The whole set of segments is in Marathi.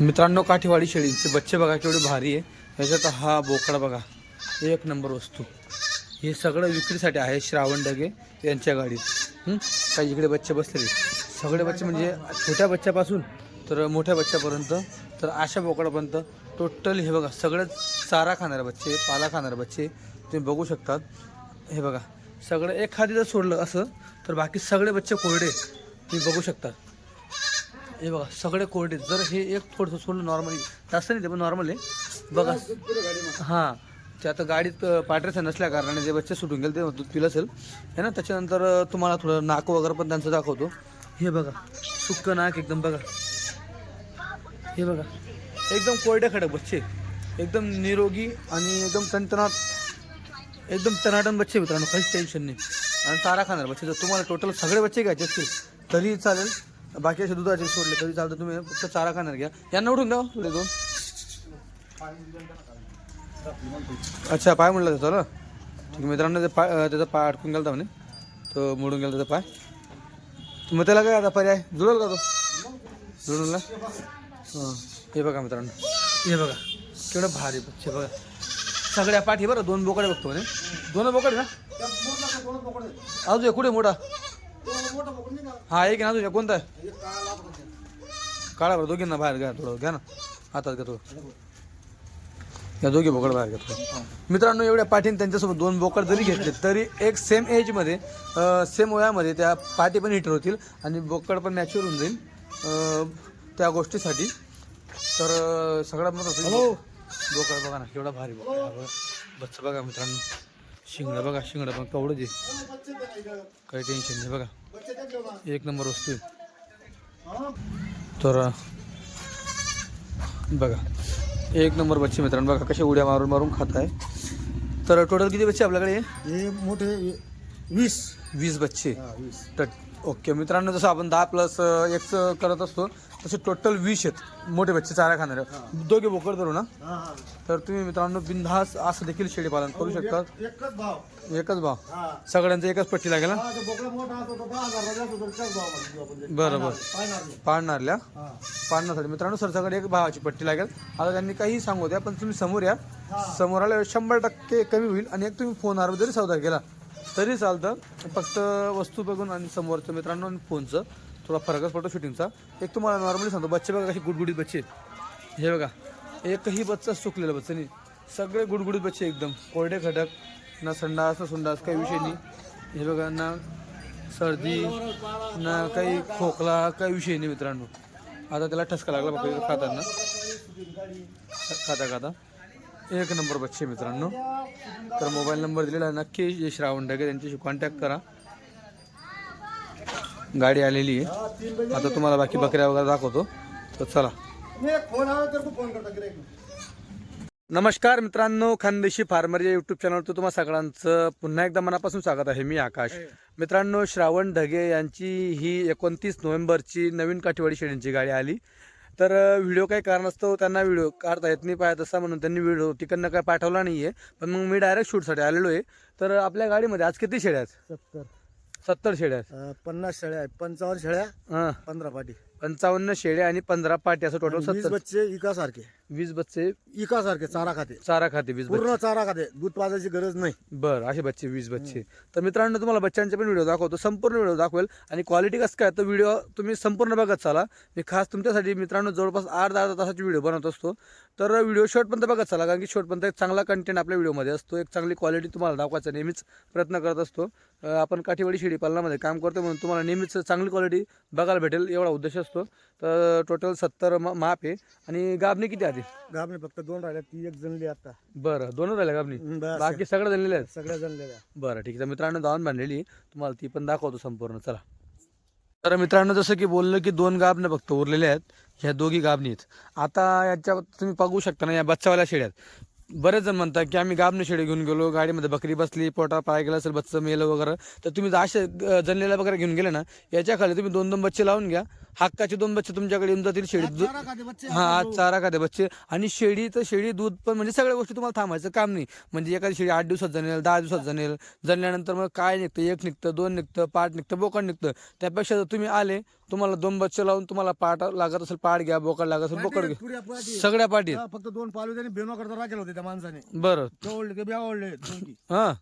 मित्रांनो काठीवाडी शेळीचे बच्चे बघा केवढे भारी आहे. त्याच्यात हा बोकडा बघा एक नंबर वस्तू. हे सगळं विक्रीसाठी आहे श्रावण डगे यांच्या गाडीत. काही इकडे बच्चे बसलेले सगळे बच्चे म्हणजे छोट्या बच्च्यापासून तर मोठ्या बच्च्यापर्यंत तर अशा बोकडापर्यंत टोटल हे बघा सगळं चारा खाणारे बच्चे पाला खाणारे बच्चे तुम्ही बघू शकतात. हे बघा सगळं एखादी जर सोडलं असं तर बाकी सगळे बच्चे कोरडे तुम्ही बघू शकतात हे बघा सगळे कोरडे जर हे एक थोडंसं सोडलं नॉर्मली जास्त नाही ते पण नॉर्मल आहे. बघा. हां. ते आता गाडीत पाठरेचा नसल्या कारणाने जे बच्चे सुटून गेले ते दूध पिलं असेल. है ना त्याच्यानंतर तुम्हाला थोडं नाक वगैरे पण त्यांचं दाखवतो. हे बघा. सुक्क नाक एकदम बघा. हे बघा. एकदम कोरडे खडक बच्चे. एकदम निरोगी आणि एकदम तणतणात एकदम टनाटन बच्चे मित्रांनो काहीच टेन्शन नाही. आणि तारा खाणार बच्चे. जर तुम्हाला टोटल सगळे बच्चे घ्यायचे असतील तरी चालेल. बाकी असे दुधाचे सोडले तरी चालतं. तुम्ही फक्त चारा खाणार घ्या. यांना उठून द्या हो, पुढे दोन अच्छा पाय म्हणलं त्याचा ना? ठीक मित्रांनो ते पाय त्याचा पाय अडकून गेला म्हणे. तो मोडून गेला त्याचा पाय. मग त्याला काय आता पर्याय? जुळल का तो? जुळून हां. हे बघा मित्रांनो. हे बघा. केवढं भारी पक्षी बघा. सगळ्या पाठी बरं दोन बोकडे बघतो म्हणे. दोन बोकडे ना? अजून कुठे मोठा? हा एक ना एक कोणता? काढा बरं दोघींना बाहेर घ्या थोडं घ्या ना. हातात घ्या थोडं. या दोघी बोकड बाहेर घेतो मित्रांनो एवढ्या पाठीने त्यांच्यासोबत दोन बोकड जरी घेतले तरी एक सेम एजमध्ये सेम वयामध्ये त्या पाठी पण हिटर होतील आणि बोकड पण मॅच्युअर होऊन जाईल त्या गोष्टीसाठी. तर सगळ्यात महत्त्वाचं बोकड बघा ना केवढा भारी बोकड बच्चा बघा मित्रांनो. शिंगडं बघा शिंगडं पण कवडं जे. काही टेन्शन नाही बघा. एक नंबर वस्तू आहे. तर बघा एक नंबर बच्चे मित्रांनो. बघा कशा उड्या मारून मारून खात आहे तर टोटल किती बच्चे आपल्याकडे? हे मोठे वीस. वीस बच्चे तर ओके मित्रांनो जसं आपण दहा प्लस एक्स करत असतो तसे टोटल वीस आहेत मोठे बच्चे चारा खाणारे. दोघे बोकड धरू ना? हा हा. तर तुम्ही मित्रांनो बिनधास असं देखील शेळी पालन करू शकता एक- एकच भाव. एकच भाव? हा. सगळ्यांचं एकच पट्टी लागेल ना हा. बरं बरं हा. पाळण्यासाठी मित्रांनो सरसकट एक भावाची पट्टी लागेल. आता त्यांनी काही सांगू द्या पण तुम्ही समोर या. समोर आल्यावर शंभर टक्के कमी होईल आणि एक तुम्ही फोनवर जरी सौदा केला तरी चालतं. फक्त वस्तू बघून आणि समोरचं मित्रांनो आणि फोनचं थोडा फरकच पडतो शूटिंगचा एक तुम्हाला नॉर्मली सांगतो बच्चे बघा कशी गुडगुडीत बच्चे आहेत. हे बघा एकही बच्चा चुकलेला बच्चा नाही. सगळे गुडगुडीत बच्चे एकदम. कोरडे खडक ना संडास ना सुंडास काही विषय नाही. हे बघा ना सर्दी ना काही खोकला काही विषय नाही मित्रांनो. आता त्याला ठसका लागला बघा खाताना. खाता खाता. एक नंबर बच्चे मित्रांनो. तर मोबाईल नंबर दिलेला आहे नक्की जे श्रावण डागे त्यांच्याशी कॉन्टॅक्ट करा. गाडी आलेली आहे. आता तुम्हाला बाकी बकऱ्या वगैरे दाखवतो. तर चला. नमस्कार मित्रांनो खानदेशी फार्मर या युट्यूब चॅनलवर तुम्हा सगळ्यांचं पुन्हा एकदा मनापासून स्वागत आहे. मी आकाश. मित्रांनो श्रावण ढगे यांची ही एकोणतीस नोव्हेंबरची नवीन काठीवाडी शेळ्यांची गाडी आली. तर व्हिडिओ काही कारणास्तव त्यांना व्हिडिओ काढता येत नाही पाहत असा म्हणून त्यांनी व्हिडिओ तिकडनं काय पाठवला नाही आहे पण मग मी डायरेक्ट शूटसाठी आलेलो आहे. तर आपल्या गाडीमध्ये आज किती शेळ्या आहेत? सत्तर. सत्तर शेळ्या आहेत. अं, पन्नास शेळ्या आहेत. पंचावन्न शेळ्या हां. पंधरा पाटी. पंचावन्न शेळ्या आणि पंधरा पाटी असं टोटल वीस सत्तर. बच्चे इकासारखे वीस बच्चे इकासारखे चारा खाते. चारा खाते वीस बच्चे. पूर्ण चारा खाते. दूध पाजायची गरज नाही. बर असे बच्चे वीस बच्चे. तर मित्रांनो तुम्हाला बच्चांचे पण व्हिडिओ दाखवतो. संपूर्ण व्हिडिओ दाखवेल. आणि क्वालिटी कसं काय? तर व्हिडिओ तुम्ही संपूर्ण बघत चाला. मी खास तुमच्यासाठी मित्रांनो जवळपास आठ दहा तासाची व्हिडिओ बनवत असतो. तर व्हिडिओ शॉर्टपर्यंत बघत चाला कारण की शॉर्टपर्यंत एक चांगला कंटेंट आपल्या व्हिडिओमध्ये असतो. एक चांगली क्वालिटी तुम्हाला दाखवायचा नेहमीच प्रयत्न करत असतो. आपण काठीवाडी शेळी पालनामध्ये काम करतो म्हणून तुम्हाला नेहमीच चांगली क्वालिटी बघायला भेटेल एवढा उद्देश असतो. तर टोटल सत्तर माप आहे. आणि गाबणी किती आधी? गाबने. फक्त दोन राहिल्या ती एक जणली आता. बरं दोनच राहिल्या गाबणी बस. बाकी सगळं झालेले आहेत? सगळ्या जणलेल्या बरं ठीक आहे. तर मित्रांनो दावण बांधलेली. तुम्हाला ती पण दाखवतो संपूर्ण. चला. तर मित्रांनो जसं की बोललं की दोन गाबने फक्त उरलेले आहेत. ह्या दोघी गाबणी आहेत. आता याच्या तुम्ही बघू शकता ना या बच्चावाल्या शेळ्यात बरेच जण म्हणतात की आम्ही गाबने शेळी घेऊन गेलो गाडीमध्ये बकरी बसली पोटा पाय गेला असेल बच्चं मेलं वगैरे. तर तुम्ही जर असे अं, वगैरे घेऊन गेले ना याच्या खाली तुम्ही दोन दोन बच्चे लावून घ्या. हक्काचे दोन बच्चे तुमच्याकडे येऊन जातील शेळी दूध. हा आज चारा खाते बच्चे. आणि शेळी तर शेळी दूध पण म्हणजे सगळ्या गोष्टी तुम्हाला थांबायचं काम नाही. म्हणजे एखादी शेळी आठ दिवसात जनेल दहा दिवसात जनेल. जणल्यानंतर मग काय निघतं? एक निघतं दोन निघतं पाठ निघतं बोकड निघतं. त्यापेक्षा जर तुम्ही आले तुम्हाला दोन बच्चे लावून तुम्हाला पाठ लागत असेल पाठ घ्या बोकड लागत असेल बोकड घ्या. पाठी सगळ्या पाठीत हा, फक्त दोन पालू त्यांनी बेनो करता राखेल होते त्या माणसाने. बरं. हा.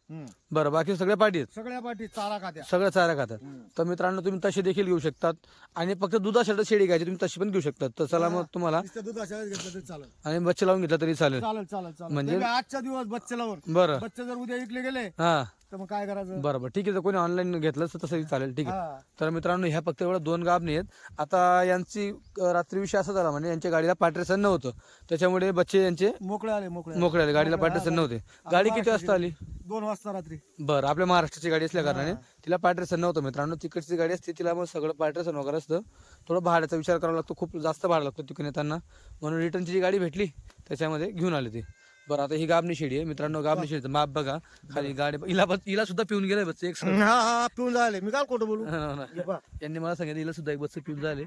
बरं बाकी सगळ्या पाठीत सगळ्या पाठी चारा खात्या. सगळ्या चारा खातात तर मित्रांनो तुम्ही तसे देखील घेऊ शकतात. आणि फक्त दुधासाठी शेळी घ्यायची तुम्ही तशी पण घेऊ शकतात तर चला मग तुम्हाला नुसतं दूध अशा वेळेस घेतलं तरी चालेल. आणि बच्चे लावून घेतला तरी चालेल. चालेल म्हणजे- आजच्या दिवस बच्चे लावून बरं. बच्चे जर उद्या विकले गेले हा. तर मग काय करायचं? बरं बरं ठीक आहे जर कोणी ऑनलाईन घेतलं तर तसंही चालेल. ठीक आहे. तर मित्रांनो ह्या फक्त एवढं दोन गाबणी आहेत आता यांची अं, रात्री विषय असा झाला म्हणजे यांच्या गाडीला पाट्रेसन नव्हतं. त्याच्यामुळे बच्चे यांचे मोकळे आले मोकळे. मोकळे आले. गाडीला पाट्रेसन नव्हते. गाडी किती वाजता आली? दोन वाजता रात्री. बरं आपल्या महाराष्ट्राची गाडी असल्या कारणाने तिला पाट्रेसन नव्हतं मित्रांनो. तिकडची गाडी असते तिला मग सगळं पाट्रेसन वगैरे असतं. थोडं भाड्याचा विचार करावा लागतो. खूप जास्त भाडं लागतं तिकडे येताना. म्हणून रिटर्नची जी गाडी भेटली त्याच्यामध्ये घेऊन आले ते. बरं आता ही गाबणी शेडी आहे. मित्रांनो गाबणी शेडीचं माप बघा. खाली गाडी हिला बस- हिला सुद्धा पिऊन गेलाय बच्चे एक सर हा हा पिऊन झाले. मी काल खोटं बोलू. हो ना. हे पहा. यांनी मला सांगितलं हिला सुद्धा एक बच्चे पिऊन झाले.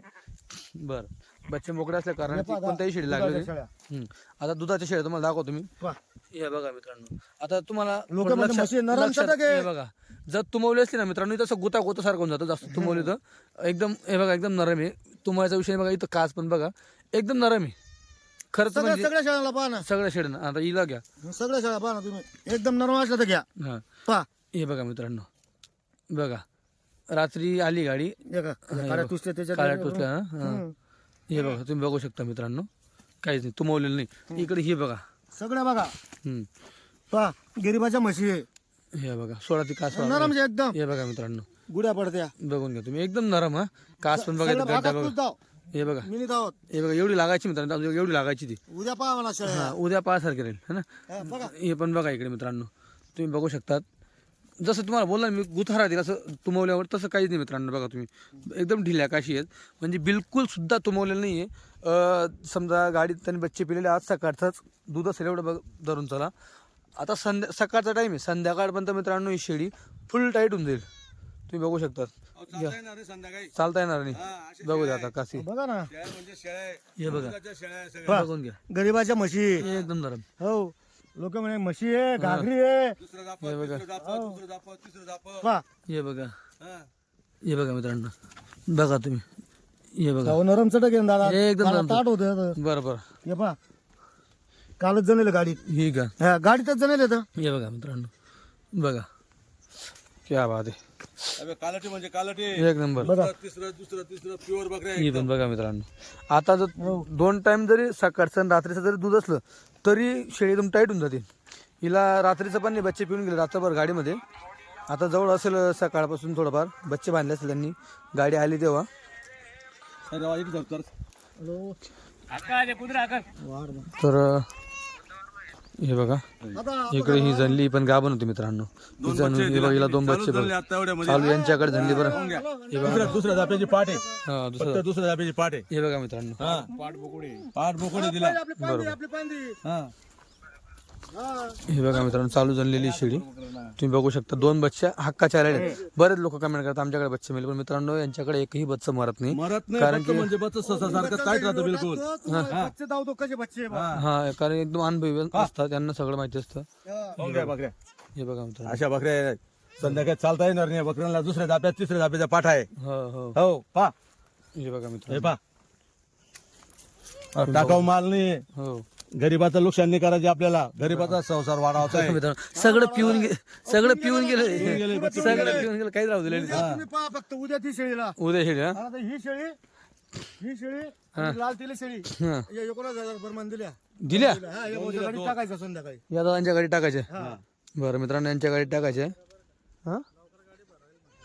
बरं. बच्चे मोकळे असल्या कारण कोणत्याही शेडी लागले दुधाच्या शेळ्या. हम्म. आता दुधाच्या शेळ्या तुम्हाला दाखवतो मी. पहा. हे बघा मित्रांनो. आता तुम्हाला लोकं थोडं म्हणतात लक्षात- म्हशी नरम लक्षात- आहे. हे बघा. जर तुमवली असली ना मित्रांनो तसं गुता गोता सारखं होऊन जातं जास्त तुमवली तर. एकदम हे बघा एकदम नरम आहे. तुमवायचा विषय बघा इथं काच पण बघा. एकदम नरम आहे. खरंच सगळ्या म्हणजे सगळ्या शाळाला पहा ना. सगळ्या शेड आता हिला घ्या. सगळ्या शाळा पहा ना तुम्ही. एकदम नरम असलं तर घ्या. हा. पहा. हे बघा मित्रांनो. बघा. रात्री आली गाडी. हे टुसल्या त्याच्यात काळ्या हा. हे. बघा तुम्ही बघू शकता मित्रांनो. काहीच नाही तुमवलेलं नाही. इकडे हे बघा. सगळ्या बघा. हम्म. पहा गिरीबाच्या म्हशी आहे. हे बघा सोळा ती कास नरम एकदम. हे बघा मित्रांनो. गुड्या पडत्या. बघून घ्या तुम्ही. एकदम नरम हा. कास पण बघा सगळं गड्डा भागात. हे बघा. धावत हे बघा एवढी लागायची मित्रांनो एवढी लागायची ती. उद्या पहा मला शाळा हा उद्या पाहासारखे राहील है ना? हा, बघा. हे पण बघा इकडे मित्रांनो तुम्ही बघू शकतात. जसं तुम्हाला बोलला ना मी गुथारा दिला असं तुमवल्यावर तसं काहीच नाही मित्रांनो बघा तुम्ही. एकदम ढिल्या काशी आहेत. म्हणजे बिलकुल सुद्धा तुमवलेलं नाही आहे समजा गाडीत त्यांनी बच्चे पिलेले आज सकाळचाच दूध असेल एवढं बघ धरून चला. आता संध्या सकाळचा टाईम आहे. संध्याकाळपर्यंत मित्रांनो ही शेळी फुल टाईट होऊन जाईल. तुम्ही बघू शकतात चालता येणार नाही बघू द्या आता काशी. बघा ना. हे बघा. बघून घ्या. गरीबाच्या म्हशी. हे एकदम नरम. हो. लोक म्हणे म्हशी आहे घागरी आहे. हे बघा. पहा. हे बघा. हे. बघा मित्रांनो. बघा तुम्ही. हे बघा. नरम चटक आहे ना दादा. हे एकदम मला नरम ताट होत हे बरं बरं. पहा. कालच जणेल गाडीत. ही का? हा, गाडीतच जणेल तर हे बघा मित्रांनो. बघा. क्या बात आहे. अबे कालटी म्हणजे कालटी. एक नंबर. बघा. तिसरं दुसरं तिसरं प्युअर बकऱ्या ही पण बघा मित्रांनो. आता जर दोन टाइम जरी सकाळचं आणि रात्रीचं जरी दूध असलं तरी शेळी एकदम टाईट होऊन जाते. हिला रात्रीचं पण नाही बच्चे पिऊन गेले रात्रभर गाडीमध्ये. आता जवळ असेल सकाळपासून थोडंफार बच्चे बांधले असेल त्यांनी गाडी आली तेव्हा. अरे वा, धर, धर. तर हे बघा. इकडे ही जनली पण गाभण होती मित्रांनो. ही जण हे बघा हिला दोन बच्चे बघ. चालू यांच्याकडे जनली बरं. हे बघा. दुसऱ्या जाप्याची पाठ आहे. हा दुसरं. फक्त दुसऱ्या जाप्याची पाठ आहे. हे बघा मित्रांनो. हा. पाठ बोकडे. पाठ बोकडे दिला. आपली पांदी आपली पांदी हा. हा हे बघा मित्रांनो चालू झालेली शेळी तुम्ही बघू शकता दोन बच्चे हक्काचे आलेले आहेत. बरेच लोक कमेंट करतात आमच्याकडे बच्चे मिळेल पण मित्रांनो यांच्याकडे एकही बच्चा मरत नाही. मरत नाही कारण फक्त म्हणजे बस सारखं टाईट राहतं बिलकुल. बच्चे कसे बच्चे. हा. कारण एकदम अनुभवी असतात त्यांना सगळं माहिती असतं. हा. बकऱ्या हे बघा मित्रांनो. अशा बकऱ्या. संध्याकाळी चालता येणार नाही बकऱ्यांना दुसऱ्या जाप्यात तिसऱ्या जाप्याचा पाठ आहे. हो हो. हो पा. हे बघा हे मित्रांनो पा. टाकाऊ माल नाही. हो. गरीबाचं नुकसान नाही करायचे आपल्याला. गरीबाचा संसार आहे. मित्रांनो सगळं पिऊन गे सगळं पिऊन गेलं सगळं पिऊन गेलं. काहीच राहू दिलं नाही. तुम्ही पहा फक्त उद्या ती शेळीला उद्या शेळी हा? आता ही शेळी ही शेळी आणि लाल तिली शेळी. हा. या एकोणीस हजार दिल्या. दिल्या? हा या भाऊच्या गाडीत टाकायचं संध्याकाळी. या दादांच्या गाडीत टाकायचे? हा. बरं मित्रांनो यांच्या गाडीत टाकायचे. हा?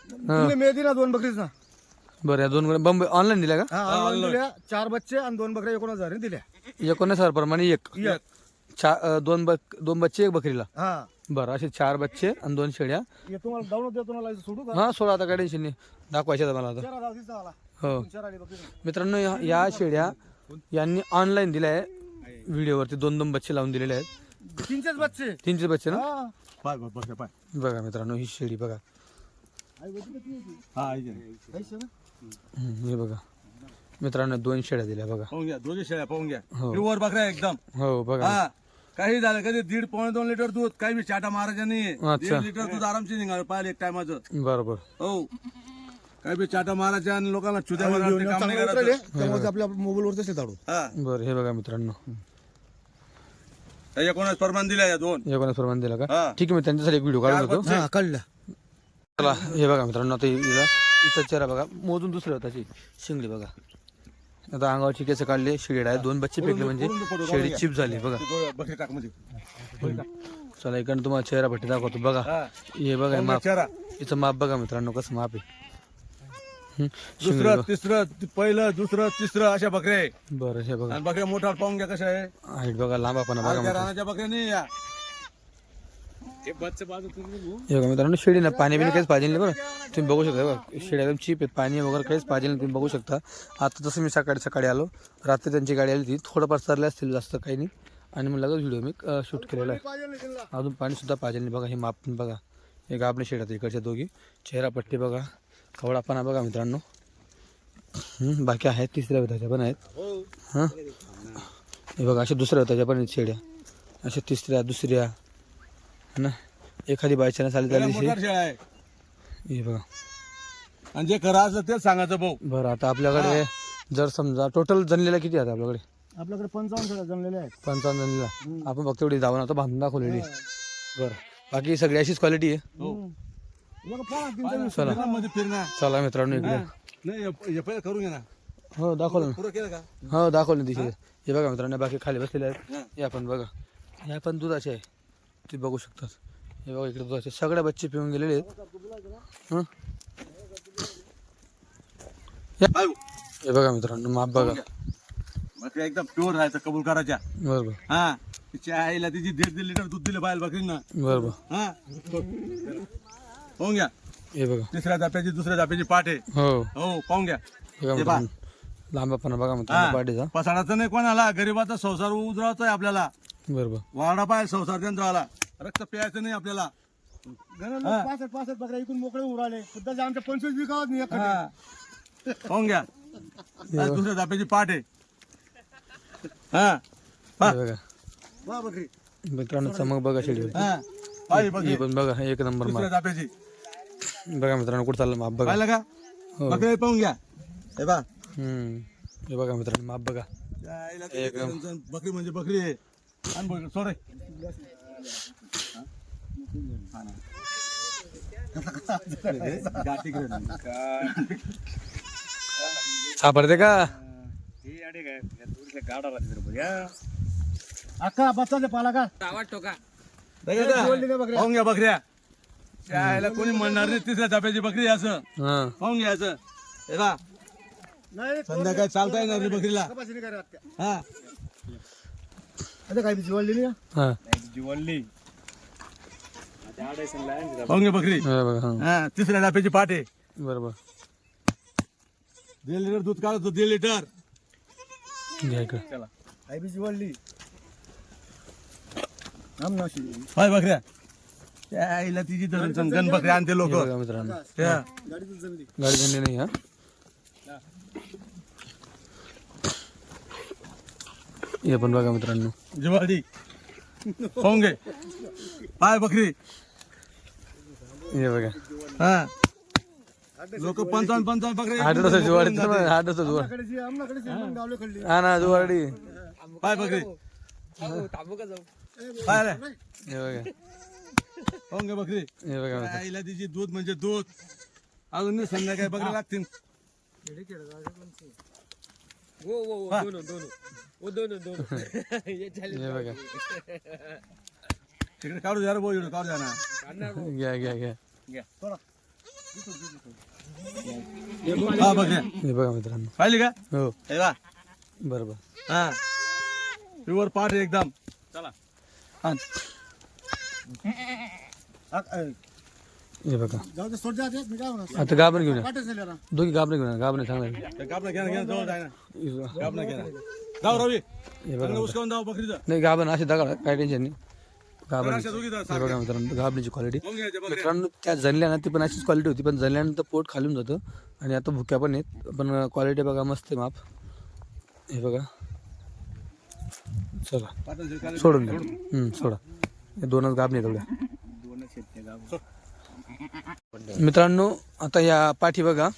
तुम्ही मेदी ना दोन बकरीच ना. बरं या दोन बंब ऑनलाईन दिल्या का? हा ऑनलाईन दिल्या. चार बच्चे आणि दोन बकऱ्या एकोणीस हजार दिल्या. एकोणीस हजार प्रमाणे एक. एक. चा अं, दोन बक दोन बच्चे एक बकरीला. हा. बरं असे चार बच्चे आणि दोन शेळ्या. हे तुम्हाला डाऊन देतो तुम्हाला सोडू का? हा सोळा आता काय टेन्शन नाही दाखवायचे मला आता. चार हजार दिसता मला हो. चार आली बकरी मित्रांनो या- या शेळ्या यांनी ऑनलाईन दिल्या आहे व्हिडिओवरती दोन दोन बच्चे लावून दिलेले आहेत. तीनचेच बच्चे? तीनशे बच्चे ना? हा. पाय पाय, पाय पाय. बघा मित्रांनो ही शेळी बघा. आई बघितली का ती होती? हा ऐक ना. आई शेळी? हम्म, हे बघा. मित्रांनो दोन शेळ्या दिल्या बघा. पाहून घ्या दोन्ही शेळ्या पाहून घ्या. हो. प्युअर बकऱ्या एकदम. हो बघा. हा काही झालं कधी दीड पावणे दोन लिटर दूध काही बी चाटा महाराजा नाही. अच्छा. दीड लिटर दूध आरामशीर निघाल पाहिजे एक टायमाचं बरोबर. हो. काही बी चाटा महाराजा आणि लोकांना चुद्या मारायचं काम नाही करायचं. त्यामुळे आपल्या मोबाईलवर तसे धाडू हा. बरं हे बघा मित्रांनो. त्याच्या कोणाच परमान दिल्या या दोन? या कोणा प्रमाण दिला का? हा. ठीक आहे मी त्यांच्यासाठी एक व्हिडिओ काढून घेतो हा कळलं चला हे बघा मित्रांनो आता हिला इथं चेहरा बघा. मोजून दुसरे होता त्याची शिंगडी बघा. आता अंगावरची केस काढले शिडीड आहे दोन बच्चे पेकले म्हणजे शेडी चिप झाली बघा. चला इकडनं तुम्हाला चेहरा भट्टी दाखवतो बघा. हा बघा माप. चेहरा. इथं माप बघा मित्रांनो कसं माप आहे. दुसरं बघा. तिसरं पहिलं दुसरं तिसरं अशा बकऱ्या आहे बरं हे बघा. बकऱ्या मोठा पाहून घ्या कशा आहे. हाईट बघा लांबापणा बघा त्या मित्रांनो. रानाच्या बकऱ्या नाही या. मित्रांनो शेळी ना पाणी बिणी काहीच पाहिजे नाही बरं. तुम्ही बघू शकता हे बघा एकदम चीप आहेत. पाणी वगैरे काहीच पाहिजे नाही तुम्ही बघू शकता. आता तसं मी सकाळी सकाळी आलो रात्री त्यांची गाडी आली ती थोडंफार सरले असतील जास्त काही नाही. आणि मग लगेच व्हिडिओ मी शूट केलेला आहे. अजून पाणीसुद्धा पाहिजे नाही. बघा हे माप पण बघा. हे गाबणे शेळ्यात इकडच्या दोघी. चेहरा पट्टी बघा. कवडापणा बघा मित्रांनो. बाकी आहेत तिसऱ्या विधाच्या पण आहेत. हां? हे बघा अशा दुसऱ्या विधाच्या पण आहेत शेळ्या अशा तिसऱ्या दुसऱ्या. ना? एखादी बायचान्स आली त्या दिवशी आहे. हे बघा. आणि जे खरं असलं तेच सांगायचं भाऊ. बरं आता आपल्याकडे जर समजा टोटल जनलेला किती आहेत आपल्याकडे? आपल्याकडे पंचावन्न शेळ्या जमलेल्या आहेत. पंचावन्न जनलेला आपण फक्त एवढी धावून आता बांधून दाखवलेली बरं. बाकी सगळी अशीच क्वालिटी आहे? हो. बघा, पहा, तीनशे चला फिरणं म्हणजे फिरणं चला मित्रांनो इकडे. नाही हे- हे पहिलं करून घे ना. हो दाखवलं ना. पुरं केलं का? हो दाखवलं दिशेला हे बघा मित्रांनो बाकी खाली बसलेले आहेत. हा. हे आपण बघा. हे आपण दुधाचे आहे. ते बघू शकतात. हे बघा इकडे दुधाचे सगळे बच्चे पिऊन गेलेले आहेत. हं? हे बघा. मित्रांनो माप बघा. बकऱ्या एकदम प्युअर राहायचं कबूल करायच्या बरोबर. हा तिच्या आईला तिची दीड दीड लिटर दूध दिलं पाहिजे बकरीनं. बरोबर. हा? पाहून घ्या. हे बघा. तिसऱ्या जाप्याची दुसऱ्या जाप्याची पाठ आहे. हो. हो पाहून घ्या. बघा हे पहा. मित्रांनो लांबापणा बघा मित्रांनो पाठीचा पसाडाचं नाही कोणाला गरीबाचा संसार आहे आपल्याला. बरोबर. वाडा पाहिजे संसार त्यांचा आला रक्त प्यायचं नाही आपल्याला. लोक पासष्ट पासष्ट बकऱ्या इकून मोकळे उराले सुद्धा आमच्या पंचवीस विकावत नाही एखादी. हा. पाहून घ्या. आज दुसऱ्या जाप्याची पाठ आहे. हा. हा. हे बघा. वा बकरी. मित्रांनो चमक बघा शेडी हा. पाहिजे बघ हे पण बघा एक नंबर दुसऱ्या माप जाप्याची बघा मित्रांनो कुठं चाललं माप बघा. पाहिलं का? हो. बकऱ्या पाहून घ्या. हे बा हम्म. हे बघा मित्रांनो माप बघा. त्यांचं बकरी म्हणजे बकरी आहे. सोड. सापडते का? अक्का बच्चाचे पाला का? पाहून घ्या बकऱ्या. त्या आईला कोणी म्हणणार नाही तिसऱ्या जाप्याची बकरी आहे असं. हा. पाहून घ्यायचं हे बा. नाही संध्याकाळी चालता येणार नाही बकरीला. हा. आता काय वळली नाही का? हा. पाहून बकरी. हे बघा हा. हा तिसऱ्या जाप्याची पाठ आहे. बरोबर. दीड लिटर दूध काढतो दीड लिटर. घ्या इकडे. काय नाशी पाय बकऱ्या. त्या आईला तिची धरून गण बकऱ्या आणते लोक. बघा मित्रांनो. जमली. गाडी धंदे नाही हा. हे पण बघा मित्रांनो. जिवाडी पाय बकरी. हे बघा. हा. लोक पंचावन्न पंचावन्न बकऱ्या आठ वाजता जुवाडी वाजता जुवाड हा ना जुवाडी पाय बकरी. पाय रे. हे बघा. घे बकरी. हे बघा त्या आईला तिची दूध म्हणजे दूध. अजून संध्याकाळी बकऱ्या लागतील. हा. हे बघा. तिकडे काढू द्या रे भाऊ इकडे काढू द्या ना. घ्या घ्या घ्या. हा बकऱ्या हे. बघा मित्रांनो. पाहिली का? हो. हे बा बरोबर. हा. प्युअर पाठ एकदम. चला. हा. आ- अ, हे बघा. जाऊ दे सोड द्या ते, मी काय म्हणा आता गाबन घेऊन या. नाही दोघी गाबने घेऊन या चांगला. ते कापणं घ्या ना, घ्या ना, जवळ जाय ना. हे कापणं घ्या. ना. जाऊ रवी. बघा. चांगलं उसकावून जाऊ बकरीचं. नाही गाबन असे दगड काय टेन्शन नाही. गाभण दोघी हे बघा मित्रांनो गाभणीची क्वालिटी पाहून घ्यायच्या बकऱ्या मित्रांनो त्या जनल्या ना ती पण अशीच क्वालिटी होती पण जनल्यानंतर पोट खालून जातं. आणि आता भुक्या पण आहेत पण क्वालिटी बघा मस्त आहे माप. हे बघा. चला. पाटण सोडून द्या. हम्म, सोडा. हे दोनच गाभणी तेवढ्या दोनच आहेत गाव. मित्रांनो आता या पाठी बघा.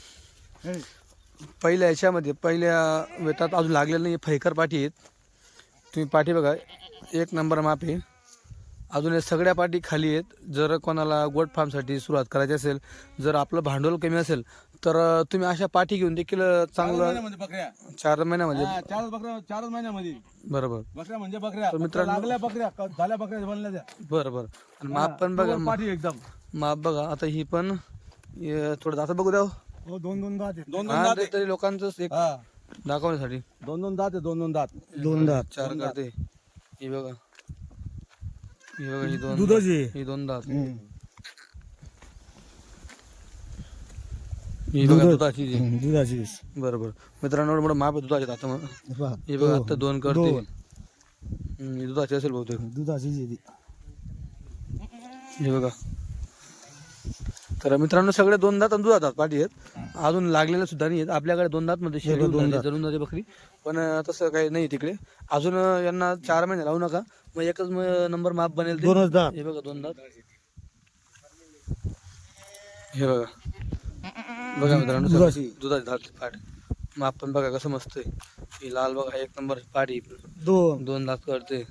पहिल्या याच्यामध्ये पहिल्या वेतात अजून लागलेलं नाही फैकर पाठी आहेत. तुम्ही पाठी बघा एक नंबर माप आहे. अजून या सगळ्या पाठी खाली आहेत. जर कोणाला गोट फार्मसाठी सुरुवात करायची असेल जर आपलं भांडवल कमी असेल तर तुम्ही अशा पाठी घेऊन देखील चांगलं चार महिन्यामध्ये. चारच महिन्यामध्ये. बरोबर. बकऱ्या म्हणजे बकऱ्या. मित्रांनो- बकऱ्या झाल्या बकऱ्या बनल्या त्या. बरं बरं. आणि माप पण बघा पाठी एकदम. माप बघा आता ही पण हे थोडं दाता बघू द्या हो. हो दोन दोन दात दोन दोन हा, दात ते आहे. तरी लोकांचं एक हा. दाखवण्यासाठी. दोन दोन दात आहे दोन दोन दात. दोन दात. चार करते. ही बघा. ही बघा ही दोन दुधाची. ही दोन दात. ही बघा दुधाची. जी. दुधाची. बरोबर. मित्रांनो एवढं माप आहे दुधाचे आता मग. पहा, हे बघा आता दोन करते. दोन. हम्म, ही दुधाची असेल बहुतेक. दुधाची जी ती. हे बघा. तर मित्रांनो सगळे दोन दात आणि दुधा दात पाठी आहेत. अजून लागलेले सुद्धा नाही आहेत. आपल्याकडे दोन दात मध्ये शेळी दोन जाते बकरी. पण तसं काही नाही तिकडे. अजून यांना चार महिने लावू नका. मग एकच नंबर माप बनेल ते. दोनच दात. हे बघा दोन दात. हे बघा. बघा मित्रांनो दुधाची. दात पाठ. माप पण बघा कसं मस्त आहे. ही लाल बघा एक नंबर पाठी. दोन. दोन दात करते.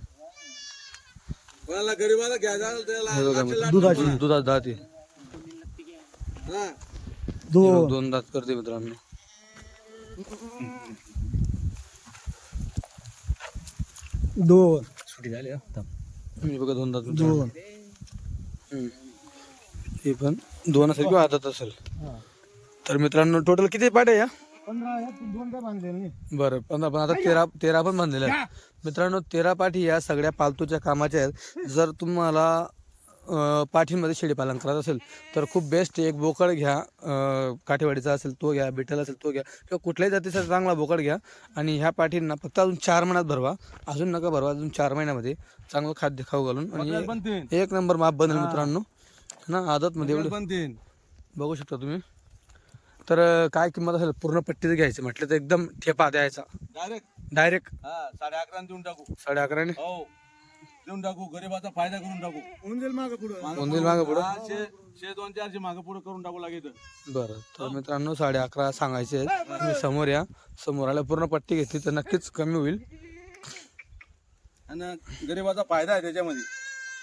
हे दुधाची. दुधात दात आहे. दोन दात करते मित्रांनो. दोन सुटी झाली मी बघा दोन दात दोन. हे पण दोन असेल किंवा हातात असेल. हा. तर मित्रांनो टोटल किती पाट आहे या बरं पंधरा पण आता तेरा तेरा पण बांधलेल्या आहेत. मित्रांनो तेरा पाठी या सगळ्या पालतूच्या कामाच्या आहेत. जर तुम्हाला पाठीमध्ये शेळीपालन करायचं असेल तर खूप बेस्ट एक बोकड घ्या काठेवाडीचा असेल तो घ्या बिठल असेल तो घ्या किंवा कुठल्याही जातीचा चांगला बोकड घ्या आणि ह्या पाठींना फक्त अजून चार महिन्यात भरवा अजून नका भरवा अजून चार महिन्यामध्ये चांगलं खाद्य खाऊ घालून. आणि एक नंबर माप बनेल मित्रांनो. ना आदतमध्ये एवढं. बनतील बघू शकता तुम्ही. तर काय किंमत असेल? पूर्ण पट्टीचं घ्यायचं म्हटलं तर एकदम ठेपा द्यायचा. डायरेक्ट डायरेक्ट हा साडे अकरा देऊन टाकू. साडे अकराने? हो. देऊन टाकू गरीबाचा फायदा करून टाकू. होऊन जाईल मागं पुढं दोन मागं पुढं? हा, शे शे दोन चारशे मागं पुढे करून टाकू लागेल बरं तर मित्रांनो साडे अकरा सांगायचे आहेत. तुम्ही समोर या. समोर आल्या पूर्ण पट्टी घेतली तर नक्कीच कमी होईल. आणि गरीबाचा फायदा आहे त्याच्यामध्ये.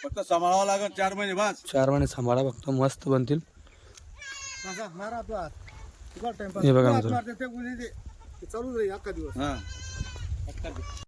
फक्त सांभाळावं लागत चार महिने बस. चार महिने सांभाळा फक्त मस्त बनतील. असा मारा आपला हात. तुझा टाइमपास. हे बघा हात मित्रांनो. मारते, ते गुन्हे ते. ते चालूच राहील अख्खा दिवस. हा.